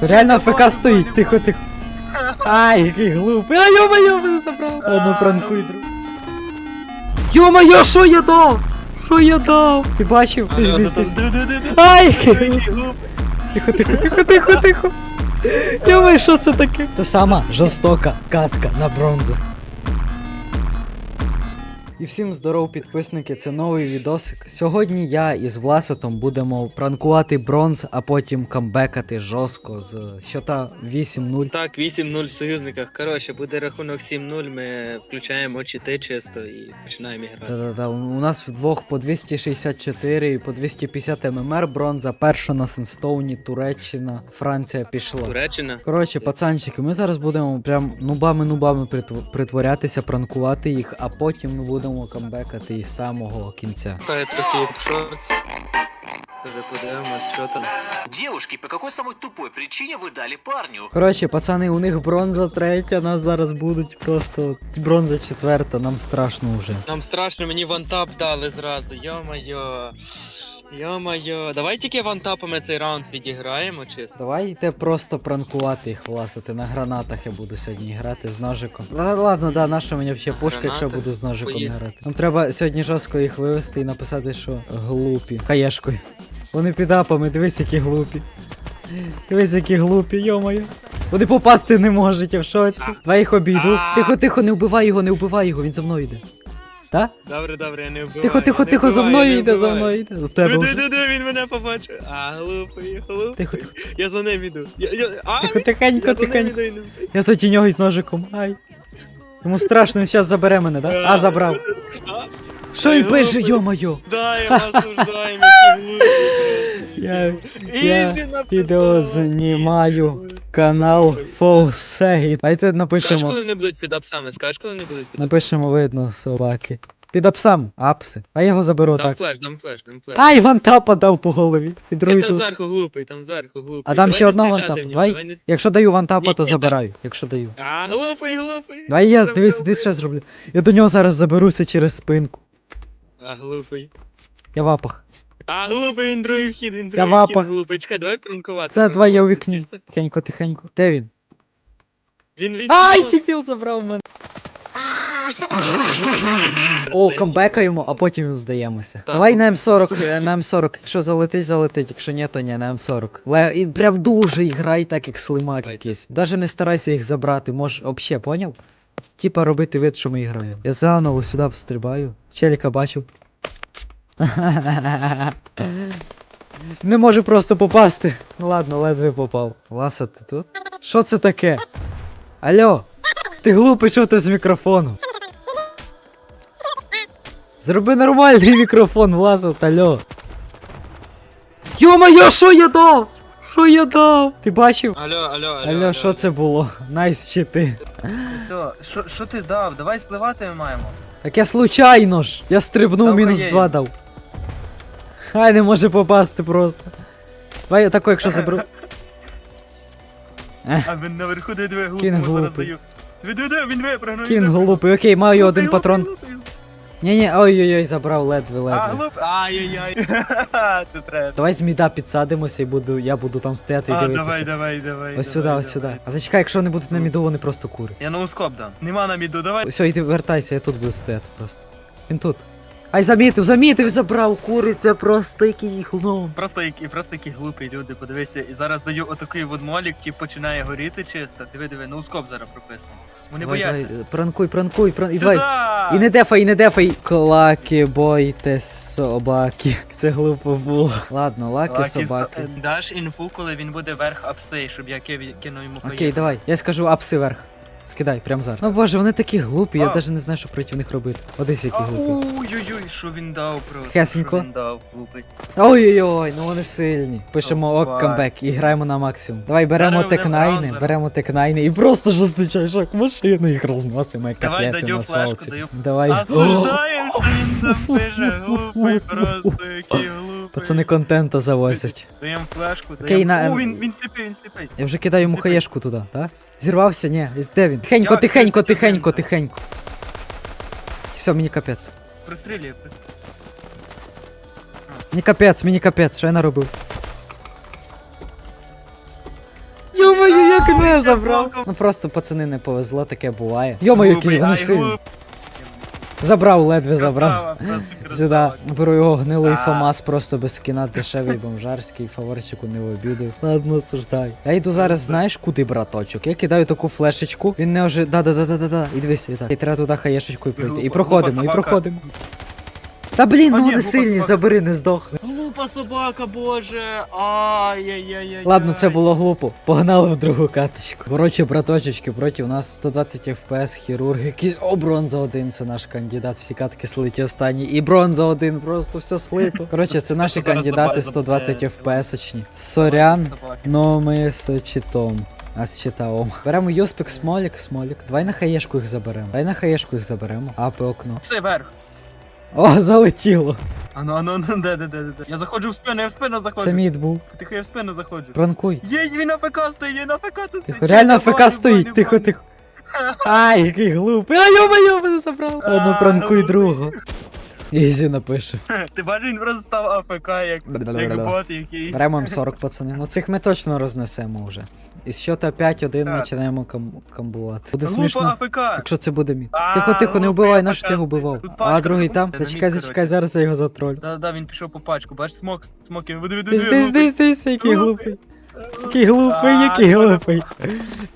Реально АФК стоїть, тихо, тихо. Ай, який глупий. А йо-моє, мене забрав. Ладно, пранкуй, друг. Йома Йо-моє, що я дав? Що я дав? Ти бачив? Ти ж десь десь. Ай, який глупий. Тихо, тихо, тихо, тихо, тихо. Йо-моє, що це таке? Та сама жорстока катка на бронзах. І всім здоров, підписники, це новий відосик. Сьогодні я із Власатом будемо пранкувати бронз, а потім камбекати жорстко з щота 8-0. Так, 8-0 в союзниках. Коротше, буде рахунок 7-0, ми включаємо чити чисто і починаємо грати. Та-та-та, у нас вдвох по 264 і по 250 ММР бронза, перша на Сенстоуні, Туреччина, Франція пішла. Туреччина. Коротше, пацанчики, ми зараз будемо прям нубами-нубами притв- притворятися, пранкувати їх, а потім ми будемо камбекати із самого кінця. Хай трохи подивимось, що там. Девушки, по какой самой тупой причине вы дали парню? Коротше, пацани, у них бронза третя, нас зараз будуть просто бронза четверта, нам страшно вже. Нам страшно, мені вантап дали зразу. Йо-моє. Йо-моє. Давай тільки вантапами цей раунд відіграємо, чисто. Давайте просто пранкувати їх, власити. На гранатах я буду сьогодні грати з ножиком. Ла- Ладно, да, наша мені взагалі пушка, якщо гранати? буду з ножиком Поїхали. грати. Нам треба сьогодні жорстко їх вивести і написати, що глупі. Хаєшкою. Вони під апами, дивись, які глупі. Дивись, які глупі, йомаю. Вони попасти не можуть, я в шоці. Давай їх обійду. Тихо, тихо, не вбивай його, не вбивай його, він за мною йде. Та? Добре, добре, я не вбиваю. Тихо, тихо, я не тихо, за вбиваю, мною я не йде, за вбиваю. мною йде. За тебе вже. Він мене побачив. А, глупий, глупий. Тихо, тихо. Я за ним іду. Я, я, а, Тихо, тихенько, я за ним тихенько. іду і не вбив. Я за нього із ножиком. Ай. Йому страшно, він зараз забере мене, да? А, забрав. А, Що він Ай, пише, йо-моє? Да, я вас осуждаю, які глупі. Я, я відео знімаю. Канал Фолсей. Давайте Скажеш, напишемо. коли не будуть під апсами? Скажеш, коли не будуть під Напишемо видно собаки. Під апсам, апси. А я його заберу Дам так. флеш, дам флеш, дам флеш. Ай, вантапа дав по голові. І другий там тут. зверху глупий, там зверху глупий. А там Давай ще не стріляти вантапа. в нього, Давай. давай не- Якщо даю вантапа, Ні, то ні, забираю. Якщо даю. А, глупий, глупий. Давай я Там дивись, глупий. дивись, що я зроблю. Я до нього зараз заберуся через спинку. А, глупий. Я в апах. А, глупий, він другий вхід, він другий вхід, глупий. Чекай, давай пранкувати. Це два я у вікні. Тихенько, тихенько. Де він? Він він. Ай, тіпіл забрав мене. О, камбекаємо, а потім здаємося. Так. Давай на М40, е, на М40. Якщо залетить, залетить, якщо ні, то ні, на М40. Але і прям дуже грай так, як слимак якийсь. Даже не старайся їх забрати, може, вообще, поняв? Типа робити вид, що ми граємо. Я заново сюди стрибаю. Челіка бачив. Не може просто попасти. Ну ладно, ледве попав. Ласа, ти тут? Що це таке? Алло? Ти глупий, що ти з мікрофону? Зроби нормальний мікрофон, Власов, алло. Йо-моє, що я дав? Що я дав? Ти бачив? Алло, алло, алло. Алло, що це було? Найс чи ти? Що, ти дав? Давай спливати ми маємо. Так я случайно ж. Я стрибнув, мінус. 2 дав. Хай не може попасти просто. Давай я тако, якщо заберу. А він наверху де диви Кін глупому зараз глупий. даю. Диви, диви, він випрыгнув. Кін глупий, окей, маю один патрон. Ні, ні, ой-ой-ой, забрав ледве А, ледве. глуп. Ай-яй-яй. Це треба. Давай з міда підсадимося і буду, я буду там стояти і А, дивитися. давай, давай, давай. Ось сюди, давай, ось сюди. давай. А зачекай, якщо вони будуть на міду, вони просто кури. Я на ускоп дам. Нема на міду, давай. Все, іди вертайся, я тут буду стояти просто. Він тут. Ай, замітив, замітив, забрав кури, це просто який гном. Просто які, просто які глупі люди, подивися. І зараз даю отакий вот молік, ті починає горіти чисто. Диви, диви, на ускоп зараз прописано. Вони Давай, бояться. давай, пранкуй, пранкуй, пранкуй. І давай. Сюда! І не дефай, і не дефай. Клаки, бойтесь, собаки. Це глупо було. Ладно, лаки, Лакі собаки. со- Даш інфу, коли він буде верх апсей, щоб я кив- кинув йому Окей, хаєту. давай. Я скажу апси вверх. Скидай, прям зараз. Ну боже, вони такі глупі, я А. навіть не знаю, що проти них робити. Одесь які глупі. Ой-ой-ой, що він дав просто. Хесенько. Що він дав, глупий. Ой-ой-ой, ну вони сильні. Пишемо ок камбек і граємо на максимум. Давай беремо Беремо текнайни, браузер. беремо текнайни і просто жорсточай шок машини їх розносимо, як Давай, котлети даю на флешку, свалці. даю- Давай. Осуждаю, що він там пише, глупий просто, який глупий. Пацани контента завозять. Даємо флешку, Окей, даємо... на- О, він, він сліпий, він сліпий. Я вже кидаю йому хаєшку туди, так? Зірвався? Ні, де він? Тихенько, Я- тихенько, я тихенько, тихенько. Все, мені капець. Прострілює. Мені капець, мені капець, що я наробив? Він мене забрав. Ну просто пацани не повезло, таке буває. Йо-моє, який Глупий, вони ай, сильні. глупий. Забрав, ледве забрав. Сюди беру його гнилий Фомас, ФАМАС просто без кіна дешевий бомжарський, фаворчику не в обіду. Ладно, осуждай. Я йду зараз, знаєш, куди, браточок? Я кидаю таку флешечку, він не ожи. Да, да, да, да, да, да. І дивись, і так. І треба туди хаєшечку і пройти. І проходимо, і проходимо. Та блін, ну вони сильні, забери, не здохне. Глупа собака, боже. Ай-яй-яй-яй. Ладно, це було глупо. Погнали в другу каточку. Коротше, браточечки, проти у нас 120 FPS, хірург, якийсь. О, бронза один, це наш кандидат. Всі катки слиті останні. І бронза один, просто все слито. Коротше, це наші кандидати 120 FPS очні. Сорян, но ми з читом. А з читаом. Беремо Йоспик, смолік, смолік. Давай на хаєшку їх заберемо. Давай на хаєшку їх заберемо. Апи окно. Все, вверх. О, залетіло. Ану, ану, ну, де, де, де, де. Я заходжу в спину, я в спину заходжу. Це мід був. Тихо, я в спину заходжу. Пранкуй. Є, він АФК стоїть, він АФК стоїть. Тихо, реально АФК стоїть, тихо, тихо. Ай, який глупий. А йо-моє, мене забрав. Ладно, пранкуй другого. Ізі напише. Ти бачиш, він просто став АФК, як, як бот якийсь. Беремо М40, пацани. Ну цих ми точно рознесемо вже. Із щота 5-1 починаємо кам- камбувати. Буде смішно. Якщо це буде мід. Тихо, тихо, не глупий вбивай, наш ти його вбивав. А другий там? Зачекай, зачекай, зараз я його затролю. Да, да, він пішов по пачку, бачиш, смок, смок, він види, Десь, десь, десь, який Глупий. Який глупий, який глупий.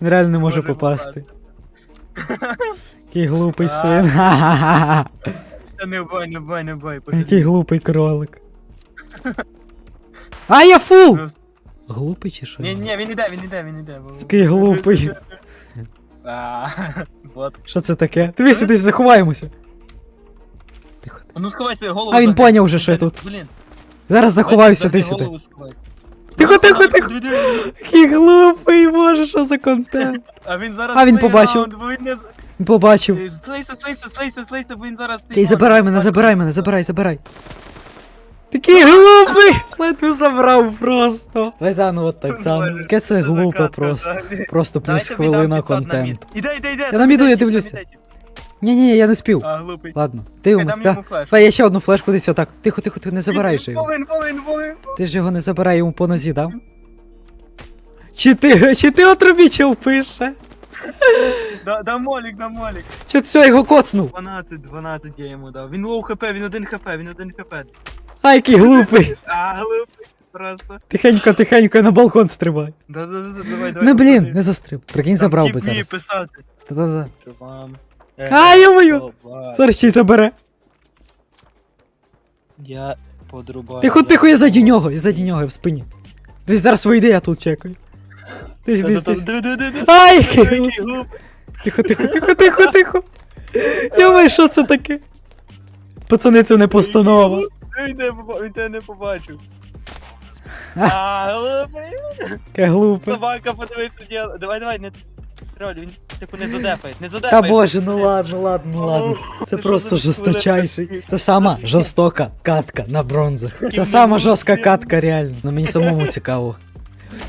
Він реально не може попасти. Який глупий свин. Ха-ха-ха. Не бай, не бай, не бай. Який глупий кролик. А, я фул! Глупий чи що? Ні, ні, він іде, він іде, він іде. Який глупий. А, Вот. Що це таке? Дивись, десь заховаємося. Тихо. А Ну сховайся, голову. А він загни. поняв вже, що я тут. Блін. Зараз заховаюся десь сюди. Тихо, тихо, тихо. Який глупий, боже, що за контент. А він зараз. А, він побачив. раунд, бо він не- Він побачив. Е, Слейся, слейся, слейся, слейся, бо він зараз. Окей, забирай мене, забирай мене, забирай, забирай. Такий глупий! Ледве забрав просто. Давай заново так заново. Яке це глупо просто. Просто плюс хвилина контенту. Іде, іде, іде. Я на міду, я дивлюся. Ні, ні, я не спів. А, глупий. Ладно, дивимось, дам да? йому флеш. Давай я ще одну флешку десь отак. Тихо, тихо, ти не забираєш його. Волин, волин, волин. Ти ж його не забирай йому по нозі, дав? Чи ти, чи ти отрубічел пише? Да, да молік, да молік. Чи все його коцнув? 12, 12 я йому дав. Він лоу хп, він один хп, він один хп. Ай, який глупий. А, глупий. Просто. Тихенько, тихенько на балкон стрибай. Да, да, да, давай, давай. Ну блін, не застриб. Прикинь, забрав би зараз. писати. Та-та-та. Вам? А, йо-моє! Опа. Зараз ще й забере. Я подрубаю. Тихо, тихо, я ззаді нього, я ззаді нього, я в спині. Десь зараз вийде, я тут чекаю. Десь, десь, десь. Ай. Тихо, тихо, тихо, тихо, тихо. Йомай, що це таке? Пацани, це не постанова. Він тебе не побачив. А. Глупий. Яке глупе. Собака, подивись, що діла. Давай, давай, не троль, він типу не задефає, не задефає. Та боже, ну ладно, ладно, ну ладно. Це просто жорсточайший. Це сама жорстока катка на бронзах. Це сама жорстка катка, реально. Ну мені самому цікаво.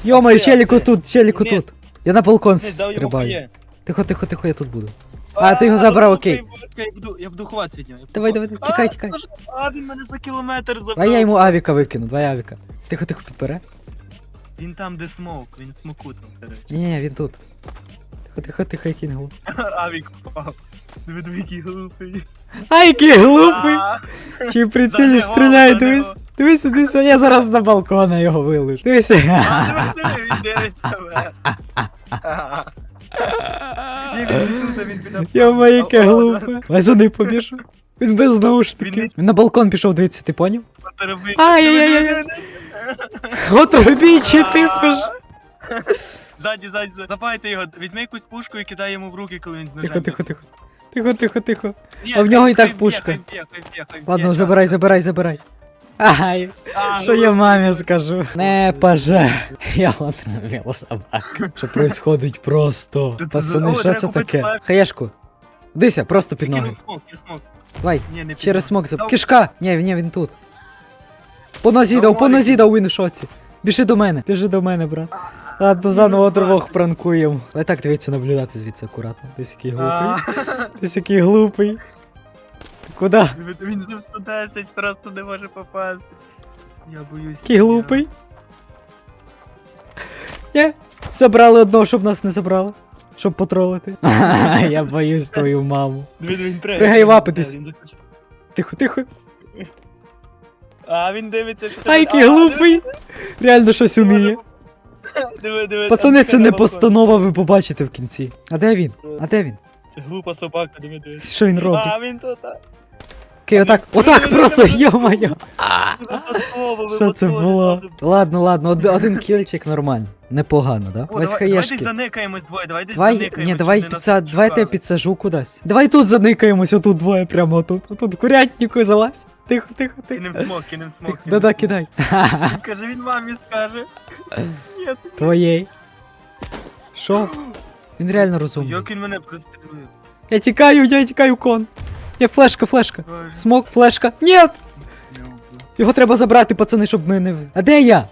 Йомаю, челіку тут, челіку тут. Я на балкон стрибаю. Тихо, тихо, тихо, я тут буду. А, ти його забрав, окей. Я буду, я буду ховатися від нього. я буду Давай, давай, ховатися. тікай, А, тікай. слушай, А, він мене за кілометр забрав. Давай я йому авіка викину, давай авіка. Тихо, тихо, підбере. Він там, де смок, він смоку там, коротше. Ні, ні, він тут. Тихо, тихо, тихо, який не глупий. Авік попав. Диви, диви, який глупий. А, який глупий! Чи в прицілі стріляє, дивись. Дивися, дивися, я зараз на балкона його вилежу. Дивися. Йома, яке глупе. За побіжу. Він без наушників. Він на балкон пішов, дивіться, ти поняв? Ай-яй-яй-яй. Диви, диви, диви. От ти пиш. Ззаді, ззаді. Запайте його, візьми якусь пушку і кидай йому в руки, коли він з. Тихо, тихо, тихо. Тихо, тихо, тихо. Ні, А в нього і так пушка. Ладно, забирай, забирай, забирай. Ай, що я мамі скажу? Не поже. Я отравив собаку. Що происходить просто? Тут- Пацани, О, що треба це купити таке? Хаєшку. Дися, просто під ноги. Кинув смок, кинув смок. Давай. Ні, не Через смок. Дав- Кишка! Ні, ні, він тут. По нозі дав, по нозі дав, він в шоці. Біжи до мене, біжи до мене, брат. Ладно, заново двох пранкуємо. Але так дивіться наблюдати звідси акуратно. Десь який глупий. Десь який глупий. Ти Куди? Він з 110 просто не може попасти. Я боюсь. Який глупий. Ні? Забрали одного, щоб нас не забрали. Щоб потролити. Я боюсь твою маму. Пригай вапитись. Тихо, тихо. А, він дивиться. Ай, який глупий. Реально щось уміє. Диви, диви. Пацани, там це не постанова, ви побачите в кінці. А де він? А де він? Це глупа собака, диви, диви. Що він робить? А, він тут. а. Окей, отак, отак просто, йо-моє. Випадково, Що це випадково, було? зразу. Ладно, ладно, од- один кільчик нормально. Непогано, да? О, Весь давай, давай хаєшки. десь заникаємось двоє, давай десь Давай, заникаємось, ні, давай щоб не підса... нас давайте я шукали. підсажу кудись. Давай тут заникаємось, отут двоє прямо отут. Отут курятнику залазь. Тихо, тихо, тихо. Кинем смок, кинем смок. Тихо, да-да, кидай. Каже, він мамі скаже. Ні, Твоєї. Що? Він реально розумний. як він мене прострілив. Я тікаю, я тікаю кон. Є флешка, флешка. Ой, Смок, флешка. Ні! Його треба забрати, пацани, щоб ми не. А де я?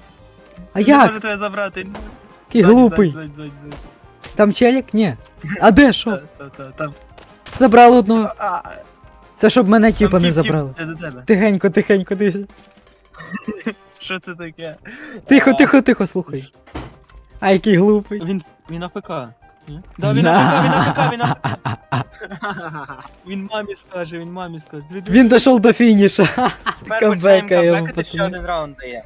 А як? може тебе забрати. Який глупий. ззаді, ззаді, ззаді. Там челік? Ні. А де що? Та, та, та, Там. Забрали одного. А, Це щоб мене тіпа не забрали. Тихенько, тихенько, дивись. Що це таке? Тихо, тихо, тихо, слухай. А який глупий. Він, він АФК. Да, він АФК, він він мамі скаже, він мамі скаже. Він дійшов до фініша. Камбекаємо, пацани.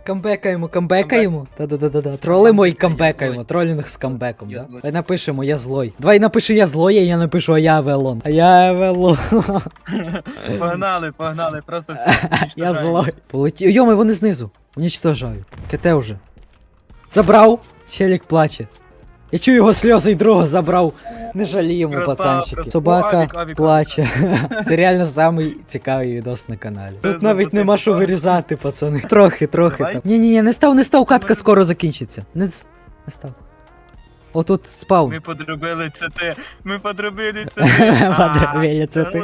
Камбекаємо, камбекаємо. Та-да-да-да. Тролимо і камбекаємо. Тролінг з камбеком, да? Давай напишемо, я злой. Давай напиши я злой, а я напишу, а я Авелон. А я Авелон. Погнали, погнали, просто все. Я злой. Полетів. Йоми, вони знизу. Унічтожаю. КТ уже. Забрав. Челік плаче. Я чую його сльози і другого забрав. Не жаліємо, пацанчики. Собака плаче. Це реально самий цікавий відос на каналі. Тут навіть нема що вирізати, пацани. Трохи, трохи там. Ні, ні, ні, не став, не став, катка скоро закінчиться. Не, не став. Отут спав. Ми подробили це ти. Ми подробили це ти. Подробили це ти.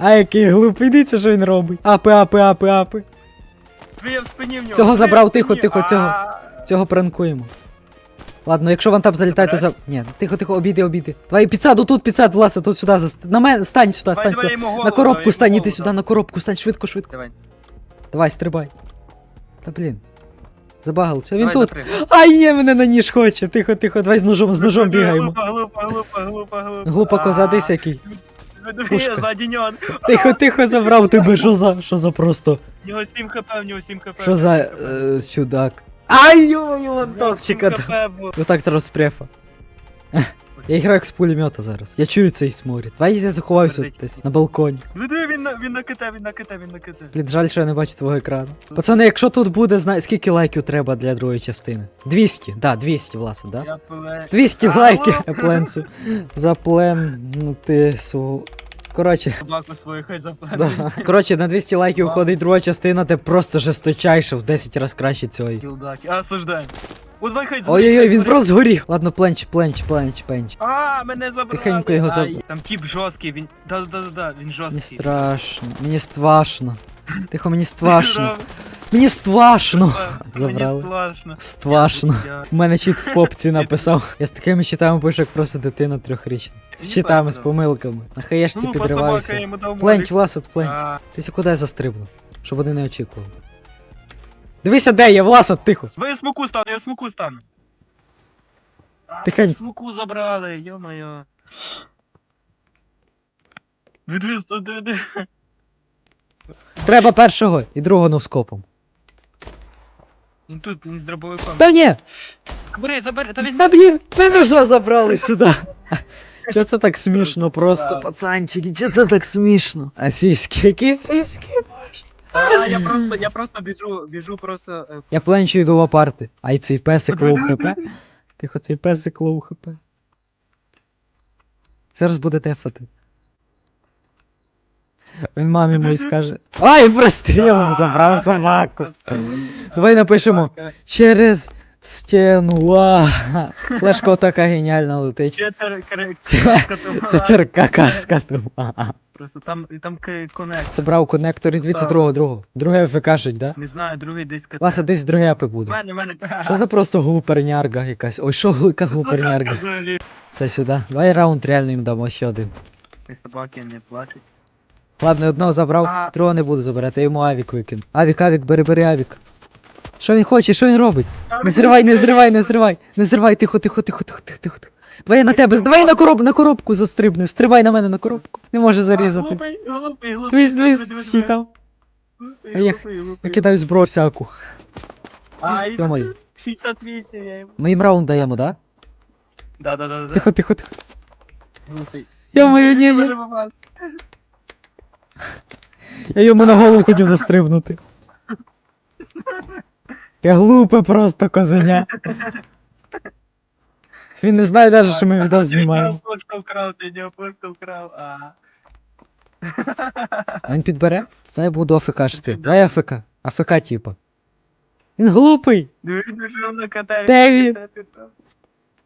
А який глупий, дивіться, що він робить. Апи, апи, апи, апи. В спині в нього. Цього забрав, тихо, тихо, цього. Цього пранкуємо. Ладно, якщо вон там залітає, то за. Ні, тихо, тихо, обійди, обійди. Давай підсаду тут, підсад, Власа, тут сюди. заст- На мене, стань сюди, стань сюди. На коробку стань, іди сюди, на коробку стань, швидко, швидко. Давай. Давай, стрибай. Та блін. Забагалося. Він тут. Ай, є, мене на ніж хоче. Тихо, тихо, давай з ножом, з ножом бігаємо. Глупа, глупа, глупа, глупа, глупа. Глупа коза, десь який. Пушка. Тихо, тихо, забрав тебе. Що за, що за просто, В нього 7 хп, в нього 7 хп. що за е, чудак. Ай. 7 хп було. Отак зараз префа. Я граю як з пулемета зараз. Я чую цей сморід. Давай я заховаюся десь на балконі. Ну диви, він на він на КТ, він на КТ, він на КТ. Блін, жаль, що я не бачу твого екрану. Пацани, якщо тут буде, знає, скільки лайків треба для другої частини? 200, да, 200, власне, да? Я 200 лайків ну. я пленцю. Запленути свого. Коротше, Собаку свою заплатить. да. Коротше, на 200 лайків уходить друга частина, ти просто жесточайше в 10 разів краще цієї. Кілдаки. А, осуждаємо. О, давай хай Ой-ой-ой, він просто згорів. Ладно, пленч, пленч, пленч, пленч. А, мене забрали. Тихенько його заб- Ай, Там тип жорсткий, він. Да-да-да, він Мені жорсткий. страшно, мені ствашно. Тихо, мені ствашно. Мені ствашно. Забрали. Страшно. Ствашно. В мене чіт в попці написав. Я з такими читами пишу, як просто дитина трьохрічна. З читами, з помилками. На хаєшці Ну, підриваюся. дав Власот, пленч. Ти куди застрибнув? Щоб вони не очікували. Дивися, де я, Власот, тихо. Ви я смоку стану, я смоку стану. А, Тихенько. Смоку забрали, йо-моє. Відвіз. Треба першого і другого носкопом. Він тут, з дробовиком. Та ні! Бери, забери, та візьми. Та блін, мене ж забрали сюди. Чо це так смішно просто, пацанчики, чо це так смішно? А сіськи, які сіськи? А, я просто, я просто біжу, біжу просто. е, Я пленчу йду в апарти. Ай, цей песик лоу хп. Тихо, цей песик лоу хп. Зараз буде тефати. Він мамі моїй скаже. Ай, прострілом забрав собаку. Давай напишемо. Через стіну. Флешка така геніальна летить. Це-. Це терка казка тупа. Просто там, і там к- конект. Забрав коннектор і дивіться другого, другого. Друге АФК да? Не знаю, другий десь кат. Ласа, десь друге апи В буде. мене, мене. Що за просто глупернярга якась? Ой, що велика глупернярга? Взагалі. Це сюди. Давай раунд реально їм дамо ще один. Собаки не плачуть. Ладно, одного забрав, А. другого не буду забирати, я йому авік викину. Авік, авік, бери, бери авік. Що він хоче, що він робить? Не зривай, не зривай, не зривай, не зривай, тихо, тихо, тихо, тихо, тихо, тихо. Давай я на тебе, давай на коробку, на коробку застрибни, стрибай на мене на коробку. Не може зарізати. Глупий, глупий, глупий. Дивись, дивись, стій там. А я-. Я кидаю зброю всяку. Ай, Йо-моє. 68 я йому. Ми їм раунд даємо, да? Да, да, да, да. Тихо, тихо, тихо. Йо-моє, ні, ні. Я йому на голову хотів застрибнути. Я глупе просто козеня. Він не знає навіть, що ми відео знімаємо. Ти опушку вкрав, ти не опушку вкрав, а. А він підбере? Це я буду АФКшити. Давай АФК. АФК типа. Він глупий! Дивись, що воно катає. Де він?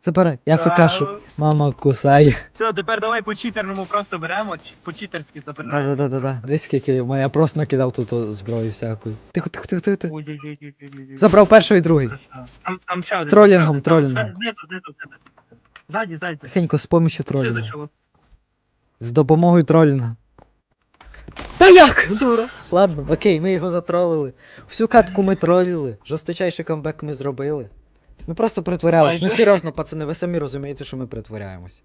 Забирай, я АФКшу. Мама кусає. Все, тепер давай по читерному просто беремо, чи- по читерськи заберемо. Да-да-да-да. Десь скільки моя я просто накидав тут о, зброю всякою. Тихо, тихо, тихо, тихо. тихо. Ой-ой-ой-ой-ой-ой. Забрав перший і другий. Там, там ще один. Тролінгом, Там, тролінгом. Знизу, знизу, знизу. Ззаді, ззаді. Тихенько, з помощью Що тролінга. З допомогою тролінга. Та як? Дура. Ладно, окей, ми його затролили. Всю катку ми тролили. Жорсточайший камбек ми зробили. Ми просто притворялись. Ну серйозно, пацани, ви самі розумієте, що ми притворяємось.